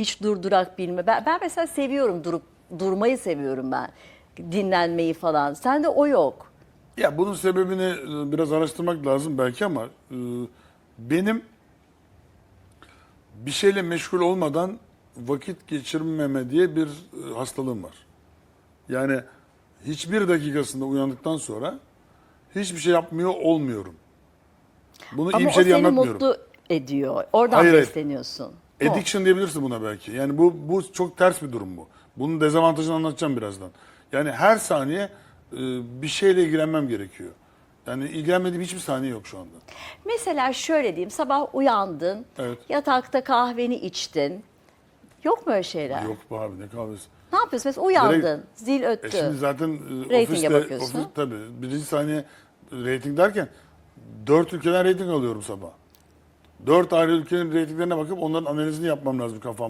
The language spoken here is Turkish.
hiç durdurak bilme. Ben, ben mesela seviyorum durup durmayı seviyorum ben. Dinlenmeyi falan. Sende o yok. Ya bunun sebebini e, biraz araştırmak lazım belki ama e, benim bir şeyle meşgul olmadan vakit geçirmeme diye bir e, hastalığım var. Yani hiçbir dakikasında uyandıktan sonra hiçbir şey yapmıyor olmuyorum. Bunu iyi Ama bir o şey diye seni anlatmıyorum. mutlu ediyor. Oradan Hayır, hayır. besleniyorsun. O. Addiction diyebilirsin buna belki. Yani bu bu çok ters bir durum bu. Bunun dezavantajını anlatacağım birazdan. Yani her saniye e, bir şeyle ilgilenmem gerekiyor. Yani ilgilenmediğim hiçbir saniye yok şu anda. Mesela şöyle diyeyim sabah uyandın, Evet. yatakta kahveni içtin. Yok mu öyle şeyler? Yok be abi ne kahvesi. Ne yapıyorsun? Mesela uyandın, Direkt- zil öttü. E şimdi zaten e, Reytinge ofiste, bakıyorsun. ofis, tabii birinci saniye reyting derken dört ülkeden reyting alıyorum sabah. Dört ayrı ülkenin reytinglerine bakıp onların analizini yapmam lazım kafamda.